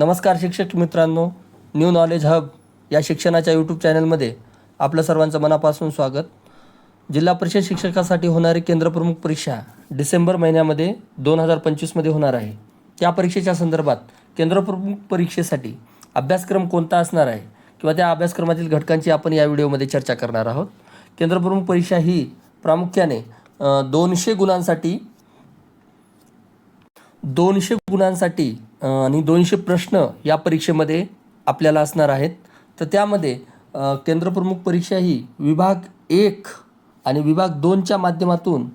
नमस्कार शिक्षक मित्रांनो न्यू नॉलेज हब या शिक्षणाच्या यूट्यूब चॅनलमध्ये आपलं सर्वांचं मनापासून स्वागत. जिल्हा परिषद शिक्षकासाठी होणारी केंद्रप्रमुख परीक्षा डिसेंबर महिन्यामध्ये दोन हजार पंचवीसमध्ये होणार आहे. त्या परीक्षेच्या संदर्भात केंद्रप्रमुख परीक्षेसाठी अभ्यासक्रम कोणता असणार आहे किंवा त्या अभ्यासक्रमातील घटकांची आपण या व्हिडिओमध्ये चर्चा करणार आहोत. केंद्रप्रमुख परीक्षा ही प्रामुख्याने दोनशे गुणांसाठी दोनशे गुणांसाठी आणि दोनशे प्रश्न या परीक्षेमध्ये आपल्याला असणार आहेत. तर त्यामध्ये केंद्रप्रमुख परीक्षा ही विभाग एक आणि विभाग दोनच्या माध्यमातून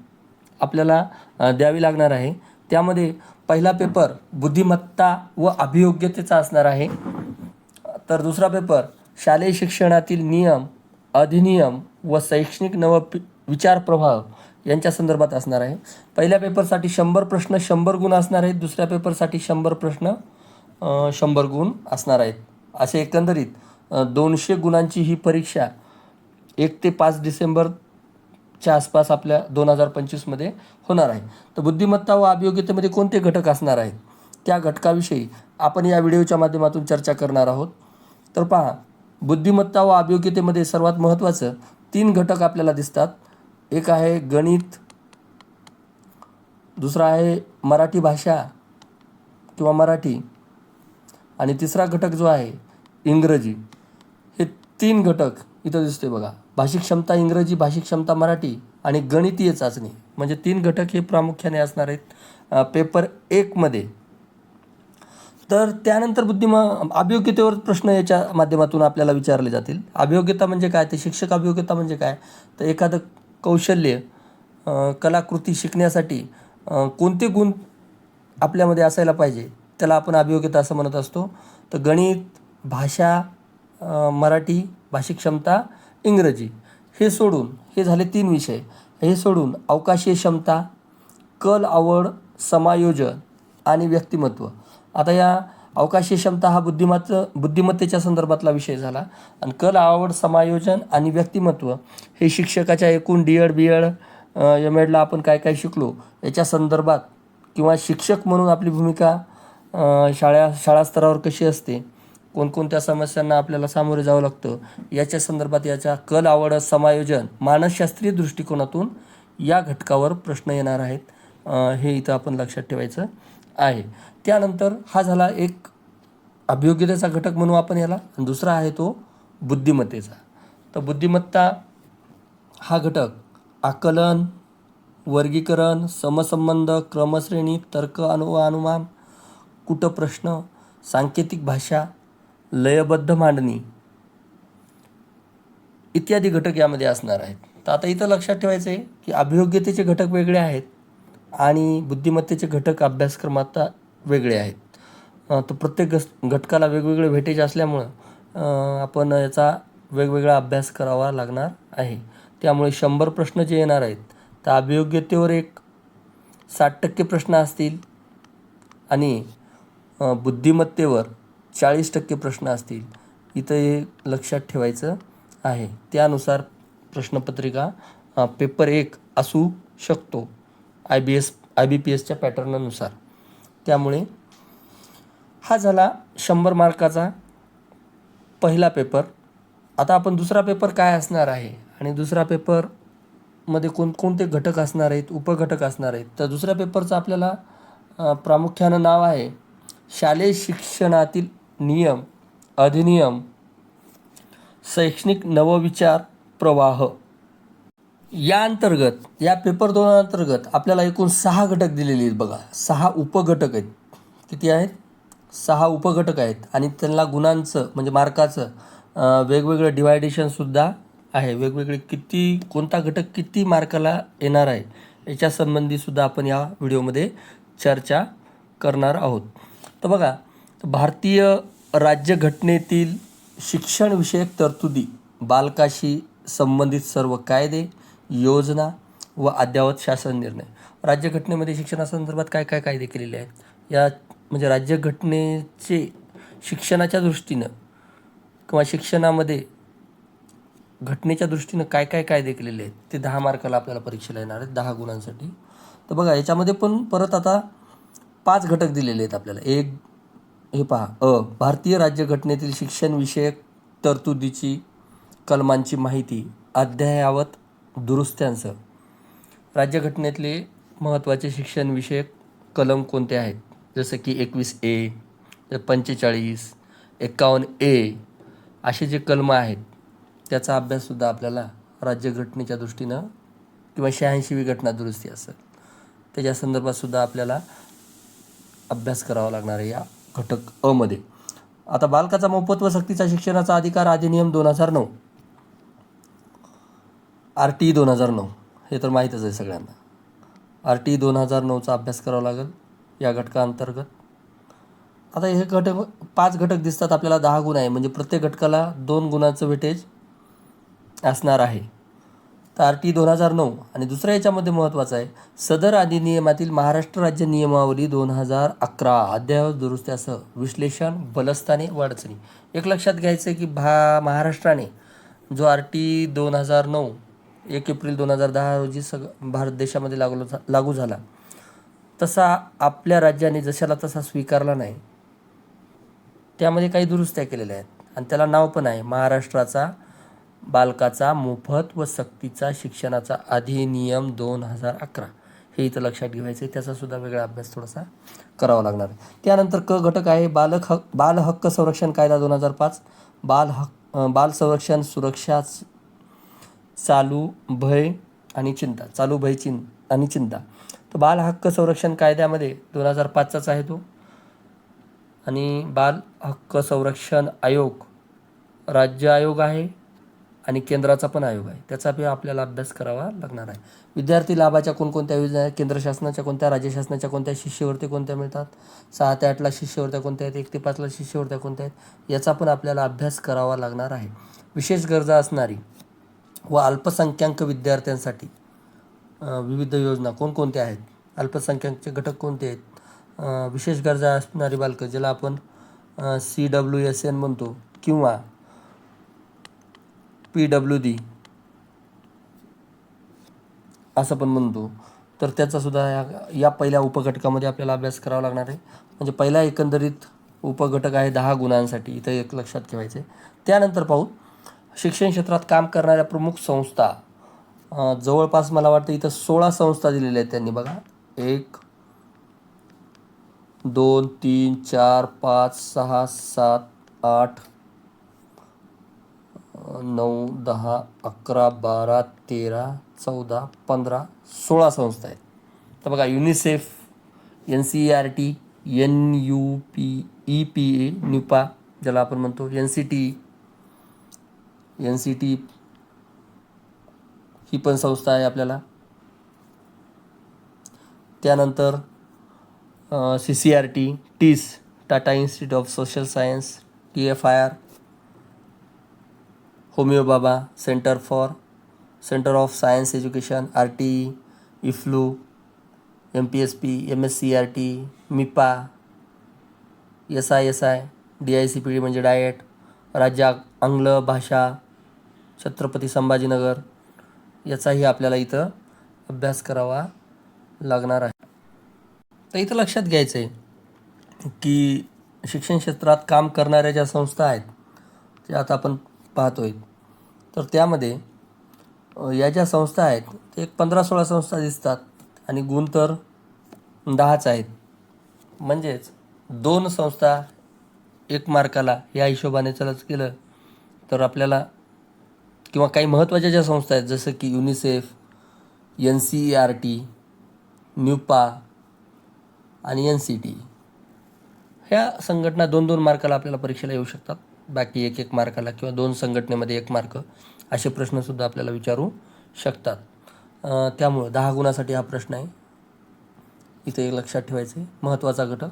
आपल्याला द्यावी लागणार आहे. त्यामध्ये पहिला पेपर बुद्धिमत्ता व अभियोग्यतेचा असणार आहे. तर दुसरा पेपर शालेय शिक्षणातील नियम अधिनियम व शैक्षणिक नव पि- विचार प्रभाव यांच्या संदर्भात असणार आहे. पहिल्या पेपरसाठी शंभर प्रश्न शंभर गुण असणार आहेत. दुसऱ्या पेपरसाठी शंभर प्रश्न शंभर गुण असणार आहेत. असे एकंदरीत दोनशे गुणांची ही परीक्षा एक ते पाच डिसेंबरच्या आसपास आपल्या दोन हजार पंचवीसमध्ये होणार आहे. तर बुद्धिमत्ता व अभियोग्यतेमध्ये कोणते घटक असणार आहेत? त्या घटकाविषयी आपण या व्हिडिओच्या माध्यमातून चर्चा करणार आहोत. तर पहा बुद्धिमत्ता व अभियोग्यतेमध्ये सर्वात महत्त्वाचं तीन घटक आपल्याला दिसतात. एक आहे गणित दुसरा आहे मराठी भाषा किंवा मराठी आणि तिसरा घटक जो आहे इंग्रजी. हे तीन घटक इथं दिसते बघा. भाषिक क्षमता इंग्रजी भाषिक क्षमता मराठी आणि गणितीय चाचणी. म्हणजे तीन घटक हे प्रामुख्याने असणार आहेत पेपर एकमध्ये तर त्यानंतर बुद्धिम अभियोग्यतेवर प्रश्न याच्या माध्यमातून आपल्याला विचारले जातील. अभियोग्यता म्हणजे काय? ते शिक्षक अभियोग्यता म्हणजे काय? तर एखादं कौशल्य कलाकृती शिकण्यासाठी कोणते गुण आपल्यामध्ये असायला पाहिजे त्याला आपण अभियोग्यता असं म्हणत असतो. तर गणित भाषा मराठी भाषिक क्षमता इंग्रजी हे सोडून हे झाले तीन विषय. हे सोडून अवकाशीय क्षमता कल आवड समायोजन आणि व्यक्तिमत्व. आता या अवकाशी क्षमता हा बुद्धिमत्त बुद्धिमत्तेच्या संदर्भातला विषय झाला. आणि कल आवड समायोजन आणि व्यक्तिमत्व हे शिक्षकाच्या एकूण D Ed B Ed M एडला आपण काय काय शिकलो याच्या संदर्भात किंवा शिक्षक म्हणून आपली भूमिका शाळा शाळा स्तरावर कशी असते कोणकोणत्या समस्यांना आपल्याला सामोरे जावं लागतं याच्या संदर्भात याच्या कल आवड समायोजन मानसशास्त्रीय दृष्टिकोनातून या घटकावर प्रश्न येणार आहेत. हे इथं आपण लक्षात ठेवायचं. आहे. त्यानंतर हा झाला एक अभियोग्यतेचा घटक म्हणू आपण याला. आणि दुसरा आहे तो बुद्धिमत्तेचा. तर बुद्धिमत्ता हा घटक आकलन वर्गीकरण समसंबंध क्रमश्रेणी तर्क अनु अनुमान कुटप्रश्न सांकेतिक भाषा लयबद्ध मांडणी इत्यादी घटक यामध्ये असणार आहेत. तर आता इथं लक्षात ठेवायचं आहे की अभियोग्यतेचे घटक वेगळे आहेत. आणि बुद्धिमत्तेचे घटक अभ्यासक्रमात वेगळे आहेत. तर प्रत्येक गस घटकाला वेगवेगळे वेटेज असल्यामुळं आपण याचा वेगवेगळा अभ्यास करावा लागणार आहे. त्यामुळे शंभर प्रश्न जे येणार आहेत तर अभियोग्यतेवर एक साठ टक्के प्रश्न असतील आणि बुद्धिमत्तेवर चाळीस टक्के प्रश्न असतील इथं हे लक्षात ठेवायचं आहे. त्यानुसार प्रश्नपत्रिका पेपर एक असू शकतो. I B S I B P एसच्या पॅटर्ननुसार. त्यामुळे हा झाला शंभर मार्काचा पहिला पेपर. आता आपण दुसरा पेपर काय असणार आहे? आणि दुसरा पेपरमध्ये कोणकोणते घटक असणार आहेत? उपघटक असणार आहेत? तर दुसऱ्या पेपरचं आपल्याला प्रामुख्यानं नाव आहे शालेय शिक्षणातील नियम अधिनियम शैक्षणिक नवविचार प्रवाह. या अंतर्गत या पेपर दोन अंतर्गत आपल्याला एकूण सहा घटक दिलेले आहेत बघा. सहा उपघटक आहेत. किती आहेत? सहा उपघटक आहेत. आणि त्यांना गुणांचं म्हणजे मार्काचं वेगवेगळं डिवायडेशनसुद्धा आहे. वेगवेगळे किती कोणता घटक किती मार्काला येणार आहे याच्या संबंधीसुद्धा आपण या व्हिडिओमध्ये चर्चा करणार आहोत. तर बघा भारतीय राज्यघटनेतील शिक्षणविषयक तरतुदी बालकाशी संबंधित सर्व कायदे योजना व अद्ययावत शासन निर्णय. राज्यघटनेमध्ये शिक्षणासंदर्भात काय काय कायदे केलेले आहेत? या म्हणजे राज्यघटनेचे शिक्षणाच्या दृष्टीनं किंवा शिक्षणामध्ये घटनेच्या दृष्टीनं काय काय कायदे केलेले आहेत? ते दहा मार्काला आपल्याला परीक्षेला येणार आहेत दहा गुणांसाठी. तर बघा याच्यामध्ये पण परत आता पाच घटक दिलेले आहेत आपल्याला. एक हे पहा अ भारतीय राज्यघटनेतील शिक्षणविषयक तरतुदीची कलमांची माहिती अद्ययावत दुरुस्त्यांसह राज्यघटनेतले महत्त्वाचे शिक्षणविषयक कलम कोणते आहेत? जसं की एकवीस ए पंचेचाळीस एकावन्न ए असे जे कलम आहेत त्याचा अभ्याससुद्धा आपल्याला राज्यघटनेच्या दृष्टीनं किंवा शहाऐंशीवी घटना दुरुस्ती असेल. त्याच्या संदर्भातसुद्धा आपल्याला अभ्यास करावा लागणार आहे या घटक अमध्ये आता बालकाचा मोफत व सक्तीचा शिक्षणाचा अधिकार अधिनियम दोन हजार नऊ आर टी दोन हजार नऊ. हे तर माहीतच आहे सगळ्यांना. आर टी दोन हजार नऊचा अभ्यास करावा लागेल या घटकाअंतर्गत आता हे घटक पाच घटक दिसतात आपल्याला दहा गुण आहे. म्हणजे प्रत्येक घटकाला दोन गुणाचं वेटेज असणार आहे. तर आर टी दोन हजार नऊ आणि दुसऱ्या याच्यामध्ये महत्त्वाचं आहे. सदर अधिनियमातील महाराष्ट्र राज्य नियमावली दोन हजार अकरा. अद्ययावत दुरुस्त्यासह विश्लेषण बलस्थाने व अडचणी. एक लक्षात घ्यायचं आहे की भा महाराष्ट्राने जो आर टी दोन हजार नऊ एक एप्रिल दोन हजार दहा रोजी सग भारत देशामध्ये लागू झा लागू झाला. तसा आपल्या राज्याने जशाला तसा स्वीकारला नाही. त्यामध्ये काही दुरुस्त्या केलेल्या आहेत. आणि त्याला नाव पण आहे महाराष्ट्राचा बालकाचा मोफत व सक्तीचा शिक्षणाचा अधिनियम दोन हजार अकरा. हे इथं लक्षात ठेवायचं आहे त्याचासुद्धा वेगळा अभ्यास थोडासा करावा लागणार आहे. त्यानंतर क घटक आहे बालक हक बाल हक्क संरक्षण कायदा दोन हजार पाच. बाल हक बाल संरक्षण सुरक्षा चालू भय आणि चिंता. चालू भय चिं आणि चिंता. तर बाल हक्क संरक्षण कायद्यामध्ये दोन हजार पाचचाच आहे तो. आणि बाल हक्क संरक्षण आयोग राज्य आयोग आहे आणि केंद्राचा पण आयोग आहे. त्याचा पण आपल्याला अभ्यास करावा लागणार आहे. विद्यार्थी लाभाच्या कोणकोणत्या योजना आहेत? केंद्र शासनाच्या कोणत्या राज्य शासनाच्या कोणत्या शिष्यवृत्ती कोणत्या मिळतात? सहा ते आठला शिष्यवृत्त्या कोणत्या आहेत? एक ते पाचला शिष्यवृत्त्या कोणत्या आहेत? याचा पण आपल्याला अभ्यास करावा लागणार आहे. विशेष गरजा असणारी व अल्पसंख्याक विद्यार्थ्यांसाठी विविध योजना कोणकोणत्या आहेत? अल्पसंख्याकचे घटक कोणते आहेत? विशेष गरजा असणारी बालकं ज्याला आपण सी डब्ल्यू एस एन म्हणतो किंवा पी डब्ल्यू डी असं पण म्हणतो. तर त्याचासुद्धा या या पहिल्या उपघटकामध्ये आपल्याला अभ्यास करावा लागणार आहे. म्हणजे पहिला एकंदरीत उपघटक आहे दहा गुणांसाठी. इथं एक लक्षात ठेवायचं आहे त्यानंतर पाहू शिक्षण क्षेत्रात काम करणाऱ्या प्रमुख संस्था जवळपास मला वाटतं इथं सोळा संस्था दिलेल्या आहेत त्यांनी बघा. एक दोन तीन चार पाच सहा सात आठ नऊ दहा अकरा बारा तेरा चौदा पंधरा सोळा संस्था आहेत. तर बघा UNICEF N C R T N U P E P A NUEPA ज्याला आपण म्हणतो N C T N C T ही पण संस्था आहे आपल्याला. त्यानंतर C C R T TISS Tata institute of social science T F I R Homi Bhabha centre for centre of science education R T E EFLU M P S P M S C R T MIPA S I S I D I C P D म्हणजे DIET राज्य आंग्ल भाषा छत्रपती संभाजीनगर याचाही आपल्याला इथं अभ्यास करावा लागणार आहे. तर इथं लक्षात घ्यायचं आहे की शिक्षण क्षेत्रात काम करणाऱ्या ज्या संस्था आहेत त्या आता आपण पाहतोय तर त्यामध्ये या ज्या संस्था आहेत ते एक पंधरा सोळा संस्था दिसतात आणि गुण तर दहाच आहेत. म्हणजेच दोन संस्था एक मार्काला या हिशोबाने चलच केलं तर आपल्याला किंवा काही महत्त्वाच्या ज्या संस्था आहेत जसं की UNICEF N C E R T NUEPA आणि एन सी टी ह्या संघटना दोन दोन मार्काला आपल्याला परीक्षेला येऊ शकतात. बाकी एक एक मार्काला किंवा दोन संघटनेमध्ये एक मार्क असे प्रश्नसुद्धा आपल्याला विचारू शकतात. त्यामुळं दहा गुणासाठी हा प्रश्न आहे. इथे एक लक्षात ठेवायचं आहे महत्त्वाचा घटक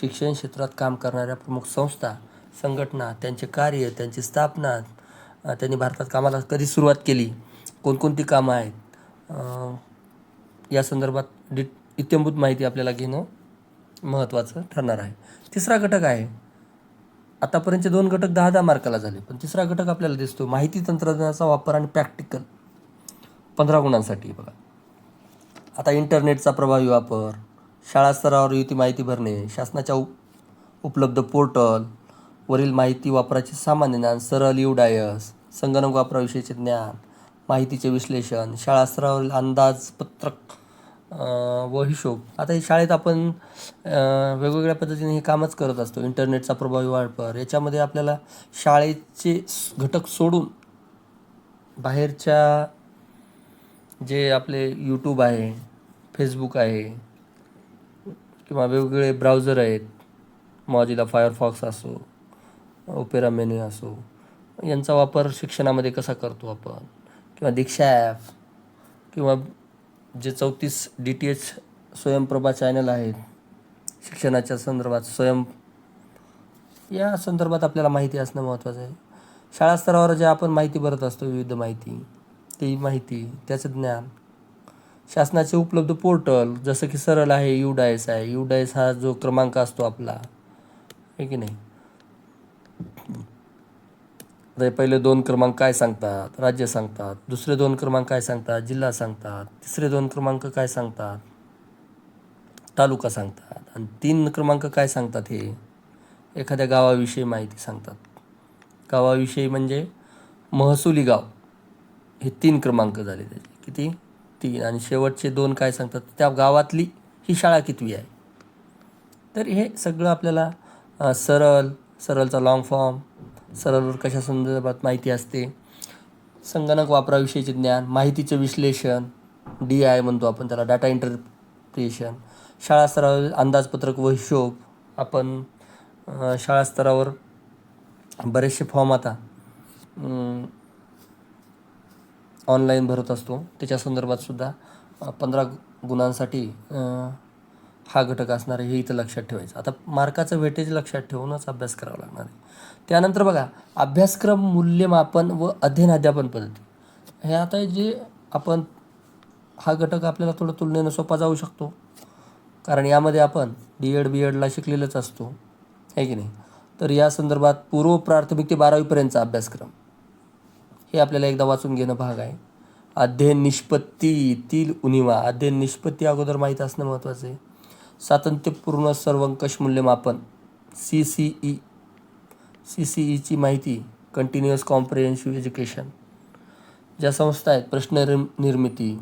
शिक्षण क्षेत्रात काम करणाऱ्या प्रमुख संस्था संघटना त्यांचे कार्य त्यांची स्थापना त्यांनी भारतात कामाला कधी सुरुवात केली? कोणकोणती कामं आहेत? या संदर्भात डि इत्यंभूत माहिती आपल्याला घेणं महत्त्वाचं ठरणार आहे. तिसरा घटक आहे आतापर्यंतचे दोन घटक दहा दहा मार्काला झाले पण तिसरा घटक आपल्याला दिसतो माहिती तंत्रज्ञानाचा वापर आणि प्रॅक्टिकल. पंधरा गुणांसाठी बघा. आता इंटरनेटचा प्रभावी वापर शाळा स्तरावर युती माहिती भरणे शासनाच्या उप उपलब्ध पोर्टल वरील माहिती वापराचे सामान्य ज्ञान सरळ यू डायस संगणक वापराविषयीचे ज्ञान माहितीचे विश्लेषण शाळा स्तरावरील अंदाजपत्रक व हिशोब. आता हे शाळेत आपण वेगवेगळ्या पद्धतीने हे कामच करत असतो. इंटरनेटचा प्रभावी वापर याच्यामध्ये आपल्याला शाळेचे घटक सोडून बाहेरच्या जे आपले यूट्यूब आहे फेसबुक आहे किंवा वेगवेगळे ब्राउझर आहेत मॉजिला फायरफॉक्स असो ओपेरा मेन्यू असो. यांचा वापर शिक्षणामध्ये कसा करतो आपण? किंवा दीक्षा ॲप किंवा जे चौतीस D T H Swayamprabha channel आहेत शिक्षणाच्या संदर्भात स्वयं या संदर्भात आपल्याला माहिती असणं महत्त्वाचं आहे. शाळा स्तरावर जे आपण माहिती भरत असतो विविध माहिती ती माहिती त्याचं ज्ञान शासनाचे उपलब्ध पोर्टल जसं की सरळ आहे यू डायस आहे. यू डायस हा जो क्रमांक असतो आपला आहे की नाही? आता पहिले दोन क्रमांक काय सांगतात? राज्य सांगतात. दुसरे दोन क्रमांक काय सांगतात? जिल्हा सांगतात. तिसरे दोन क्रमांक काय सांगतात? तालुका सांगतात. आणि तीन क्रमांक काय सांगतात हे? एखाद्या गावाविषयी माहिती सांगतात. गावाविषयी म्हणजे महसुली गाव. हे तीन क्रमांक झाले त्याचे. किती? तीन. आणि शेवटचे दोन काय सांगतात? त्या गावातली ही शाळा कितवी आहे? तर हे सगळं आपल्याला सरल सरळ सरळचा फॉर्म सरळवर कशा संदर्भात माहिती असते? संगणक वापराविषयीचे ज्ञान माहितीचं विश्लेषण डी आय म्हणतो आपण त्याला डाटा इंटरप्रिएशन शाळा स्तरावर अंदाजपत्रक व हिशोब. आपण शाळा स्तरावर बरेचसे फॉर्म आता ऑनलाईन भरत असतो. त्याच्या संदर्भात सुद्धा पंधरा गुणांसाठी हा घटक असणार आहे हे इथं लक्षात ठेवायचं. आता मार्काचं वेटेज लक्षात ठेवूनच अभ्यास करावा लागणार आहे. त्यानंतर बघा अभ्यासक्रम मूल्यमापन व अध्ययन अध्यापन पद्धती. हे आता जे आपण हा घटक आपल्याला थोडं तुलनेनं सोपा जाऊ शकतो. कारण यामध्ये आपण डी एड बी एडला शिकलेलंच असतो. आहे की नाही? तर या संदर्भात पूर्व प्राथमिक ते बारावीपर्यंतचा अभ्यासक्रम. हे आपल्याला एकदा वाचून घेणं भाग आहे. अध्ययन निष्पत्तीतील उनिवा अध्ययन निष्पत्ती अगोदर माहीत असणं महत्त्वाचं आहे. सातत्यपूर्ण सर्वंकष मूल्यमापन C C E C C ईची माहिती कंटिन्युअस कॉम्प्रिहेन्सिव्ह एज्युकेशन ज्या संस्था आहेत प्रश्न निर्मिती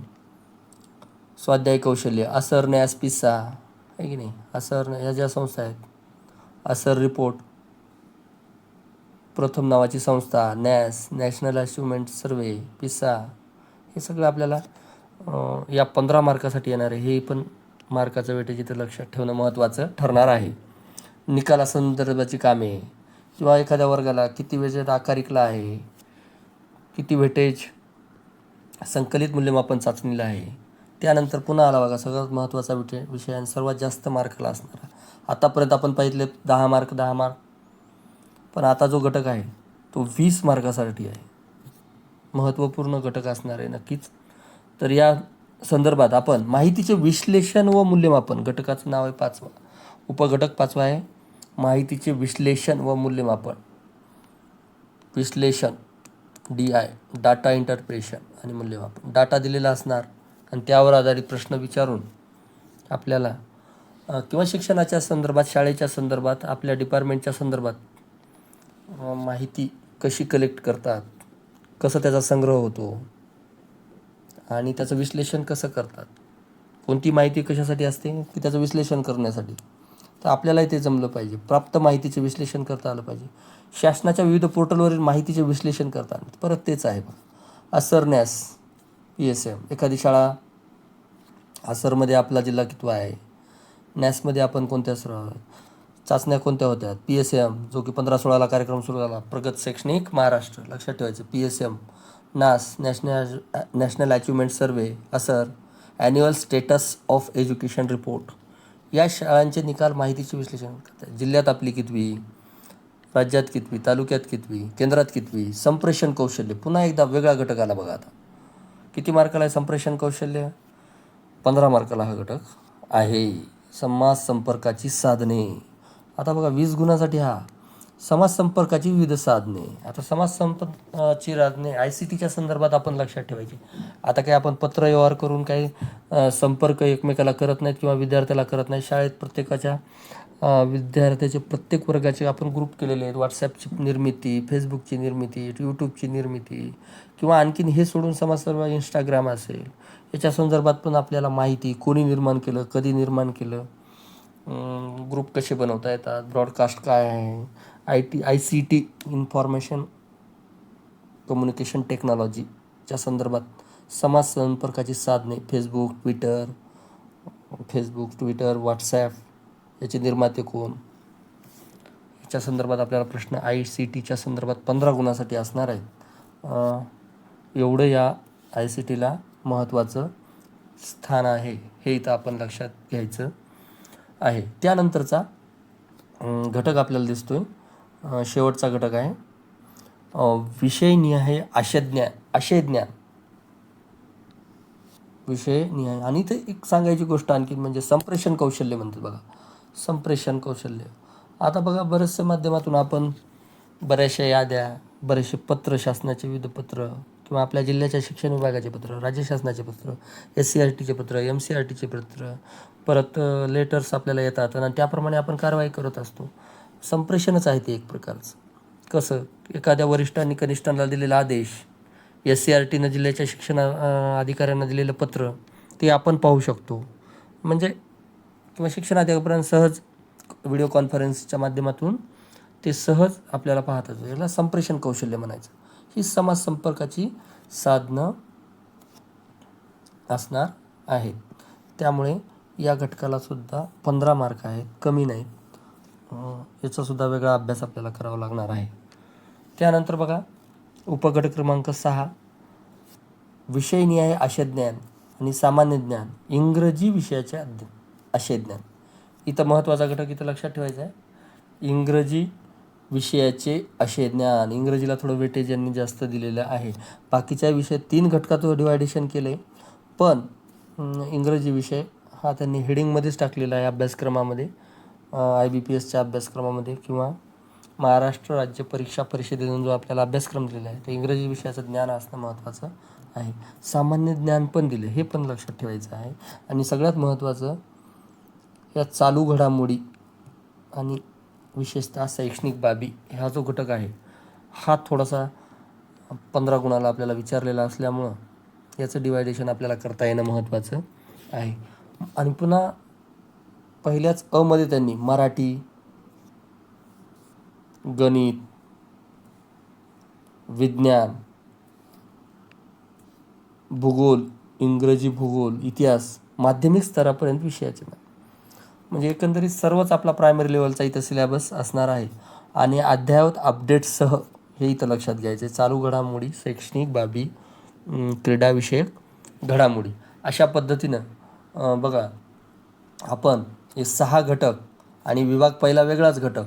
स्वाध्याय कौशल्य असर न्यास पिस्सा आहे की नाही? असर ह्या ज्या संस्था आहेत असर रिपोर्ट प्रथम नावाची संस्था नॅस नॅशनल अचिव्हमेंट सर्वे पिस्सा हे सगळं आपल्याला या पंधरा मार्कासाठी येणार आहे हे पण मार्काचं वेटेज इथं लक्षात ठेवणं महत्त्वाचं ठरणार आहे. निकालासंदर्भाची कामे किंवा एखाद्या वर्गाला किती वेळेत आकारिकला आहे किती वेटेज संकलित मूल्यमापन चाचणीला आहे त्यानंतर पुन्हा आला बघा सगळ्यात महत्त्वाचा विषय विषय आणि सर्वात जास्त मार्कला असणारा. आतापर्यंत आपण पाहिजे दहा मार्क दहा मार्क. पण आता जो घटक आहे तो वीस मार्कासाठी आहे. महत्त्वपूर्ण घटक असणार आहे नक्कीच. तर या संदर्भात आपण माहितीचे विश्लेषण व मूल्यमापन घटकाचं नाव आहे पाचवा. उपघटक पाचवा आहे माहितीचे विश्लेषण व मूल्यमापन. विश्लेषण डी आय डाटा इंटरप्रेशन आणि मूल्यमापन. डाटा दिलेला असणार आणि त्यावर आधारित प्रश्न विचारून आपल्याला किंवा शिक्षणाच्या संदर्भात शाळेच्या संदर्भात आपल्या डिपार्टमेंटच्या संदर्भात माहिती कशी कलेक्ट करतात कसं त्याचा संग्रह होतो आणि त्याचं विश्लेषण कसं करतात? कोणती माहिती कशासाठी असते? की त्याचं विश्लेषण करण्यासाठी? तर आपल्यालाही ते जमलं पाहिजे. प्राप्त माहितीचे विश्लेषण करता आलं पाहिजे. शासनाच्या विविध पोर्टलवरील माहितीचे विश्लेषण करतात. परत तेच आहे बघ. असरन्यास पी एस एम. एखादी शाळा असरमध्ये आपला जिल्हा कितवा आहे? नॅसमध्ये आपण कोणत्या सर चाचण्या कोणत्या होत्या? पी एस एम जो की पंधरा सोळाला कार्यक्रम सुरू झाला. प्रगत शैक्षणिक महाराष्ट्र. लक्षात ठेवायचं. P S M. NAS national national achievement survey ASER annual status of education report या शाळांचे निकाल माहितीचे विश्लेषण करतात. जिल्ह्यात आपली कितवी राज्यात कितवी तालुक्यात कितवी केंद्रात कितवी संप्रेषण कौशल्य. पुन्हा एकदा वेगळा घटक आला बघा आता. किती मार्काला आहे संप्रेषण कौशल्य? पंधरा मार्काला हा घटक आहे. समाज संपर्काची साधने. आता बघा वीस गुणासाठी हा. समाजसंपर्काची विविध साधने. आता समाजसंपची राजने साधने आय सी टीच्या संदर्भात आपण लक्षात ठेवायची. आता काही आपण पत्रव्यवहार करून काही संपर्क एकमेकाला करत नाहीत किंवा विद्यार्थ्याला करत नाही शाळेत प्रत्येकाच्या विद्यार्थ्याचे प्रत्येक वर्गाचे आपण ग्रुप केलेले आहेत. व्हॉट्सॲपची निर्मिती फेसबुकची निर्मिती यूट्यूबची निर्मिती किंवा आणखीन हे सोडून समाज इंस्टाग्राम असेल. याच्या संदर्भात पण आपल्याला माहिती कोणी निर्माण केलं कधी निर्माण केलं ग्रुप कसे बनवता येतात ब्रॉडकास्ट काय आहे I T I C T information communication टेक्नॉलॉजीच्या संदर्भात समाज संपर्काची साधने Facebook Twitter Facebook Twitter WhatsApp याचे निर्माते कोण? याच्या संदर्भात आपल्याला प्रश्न आय सी टीच्या संदर्भात पंधरा गुणासाठी असणार आहेत एवढं या आय सी टीला महत्त्वाचं स्थान आहे हे इथं आपण लक्षात घ्यायचं आहे. त्यानंतरचा घटक आपल्याला दिसतोय. आहे शेवटचा घटक आहे. अं, विषयनिहाय आशयज्ञान आशयज्ञान विषय निहाय आणि ते एक सांगायची गोष्ट आणखी म्हणजे संप्रेषण कौशल्य म्हणतात बघा. संप्रेषण कौशल्य. आता बघा बरेचसे माध्यमातून आपण बऱ्याचशा याद्या बरेचसे पत्र शासनाचे विविध पत्र किंवा आपल्या जिल्ह्याच्या शिक्षण विभागाचे पत्र राज्य शासनाचे पत्र एस सी आर टीचे पत्र एम सी आर टीचे पत्र परत लेटर्स आपल्याला येतात आणि त्याप्रमाणे आपण कारवाई करत असतो. संप्रेषणच आहे ते एक प्रकारचं. कसं? एखाद्या वरिष्ठांनी कनिष्ठांना दिलेला आदेश एस सी आर टीनं जिल्ह्याच्या शिक्षण अधिकाऱ्यांना दिलेलं पत्र ते आपण पाहू शकतो. म्हणजे किंवा शिक्षण सहज व्हिडिओ कॉन्फरन्सच्या माध्यमातून ते सहज आपल्याला पाहता येतं याला संप्रेषण कौशल्य म्हणायचं. ही समाज संपर्काची साधनं असणार आहेत. त्यामुळे या घटकाला सुद्धा पंधरा मार्क आहेत. कमी नाहीत. याचासुद्धा वेगळा अभ्यास आपल्याला करावा लागणार आहे. त्यानंतर बघा उपगट क्रमांक सहा विषयनिहाय आशयज्ञान आणि सामान्य ज्ञान इंग्रजी विषयाचे अध्ययन आशयज्ञान इथं महत्त्वाचा घटक इथं लक्षात ठेवायचा आहे. इंग्रजी विषयाचे आशयज्ञान इंग्रजीला थोडं वेटेज यांनी जास्त दिलेलं आहे. बाकीच्या विषय तीन घटकात डिवायडेशन केले पण इंग्रजी विषय हा त्यांनी हेडिंगमध्येच टाकलेला आहे अभ्यासक्रमामध्ये. आय बी पी एसच्या अभ्यासक्रमामध्ये किंवा महाराष्ट्र राज्य परीक्षा परिषदेनं जो आपल्याला अभ्यासक्रम दिलेला आहे ते इंग्रजी विषयाचं ज्ञान असणं महत्त्वाचं आहे. सामान्य ज्ञान पण दिलं हे पण लक्षात ठेवायचं आहे. आणि सगळ्यात महत्त्वाचं या चालू घडामोडी आणि विशेषतः शैक्षणिक बाबी हा जो घटक आहे हा थोडासा पंधरा गुणाला आपल्याला विचारलेला असल्यामुळं याचं डिवायडेशन आपल्याला करता येणं महत्त्वाचं आहे. आणि पुन्हा पहिल्याच अमध्ये त्यांनी मराठी गणित विज्ञान भूगोल इंग्रजी भूगोल इतिहास माध्यमिक स्तरापर्यंत विषयाचे नाव. म्हणजे एकंदरीत सर्वच आपला प्रायमरी लेवलचा इथं सिलेबस असणार आहे. आणि अद्ययावत अपडेट्ससह हे इथं लक्षात घ्यायचे. चालू घडामोडी शैक्षणिक बाबी क्रीडाविषयक घडामोडी. अशा पद्धतीनं बघा आपण हे सहा घटक आणि विभाग पहिला वेगळाच घटक.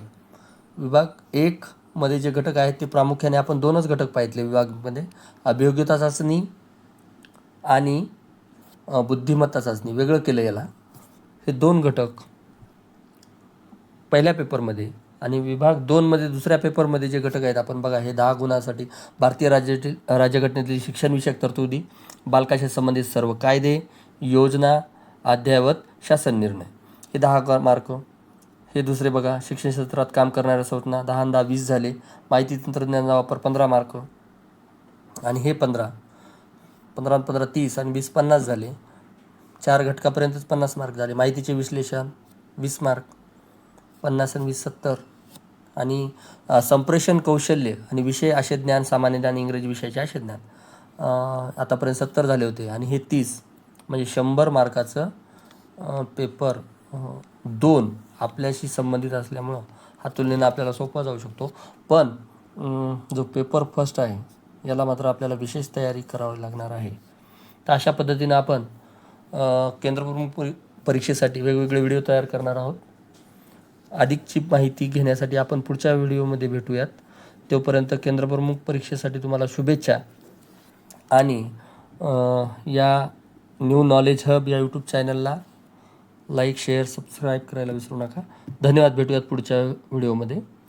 विभाग एकमध्ये जे घटक आहेत ते प्रामुख्याने आपण दोनच घटक पाहितले विभागमध्ये. अभियोग्यता चाचणी आणि बुद्धिमत्ता चाचणी. वेगळं केलं याला. हे दोन घटक पहिल्या पेपरमध्ये आणि विभाग दोनमध्ये दुसऱ्या पेपरमध्ये जे घटक आहेत आपण बघा हे दहा गुणांसाठी भारतीय राज्यातील राज्यघटनेतील शिक्षणविषयक तरतुदी बालकाशी संबंधित सर्व कायदे योजना अद्ययावत शासन निर्णय. हे दहा मार्क. हे दुसरे बघा शिक्षण क्षेत्रात काम करणाऱ्या संघटना दहा दहा वीस झाले. माहिती तंत्रज्ञानाचा वापर पंधरा मार्क. आणि हे पंधरा. पंधरा पंधरा तीस आणि वीस पन्नास झाले. चार घटकापर्यंतच पन्नास मार्क झाले. माहितीचे विश्लेषण वीस मार्क पन्नास आणि वीस सत्तर. आणि संप्रेषण कौशल्य आणि विषय असे ज्ञान सामान्य ज्ञान इंग्रजी विषयाचे असे ज्ञान. आतापर्यंत सत्तर झाले होते. आणि हे तीस म्हणजे शंभर मार्काचं पेपर दोन आपल्याशी संबंधित असल्यामुळं हा तुलनेनं आपल्याला सोपा जाऊ शकतो. पण जो पेपर फर्स्ट आहे याला मात्र आपल्याला विशेष तयारी करावी लागणार आहे. तर अशा पद्धतीनं आपण केंद्रप्रमुख परीक्षेसाठी वेगवेगळे व्हिडिओ तयार करणार आहोत. अधिकची माहिती घेण्यासाठी आपण पुढच्या व्हिडिओमध्ये भेटूयात. तोपर्यंत केंद्रप्रमुख परीक्षेसाठी तुम्हाला शुभेच्छा. आणि या न्यू नॉलेज हब या यूट्यूब चॅनलला लाईक शेअर सबस्क्राईब करायला विसरू नका. धन्यवाद. भेटूयात पुढच्या व्हिडिओमध्ये.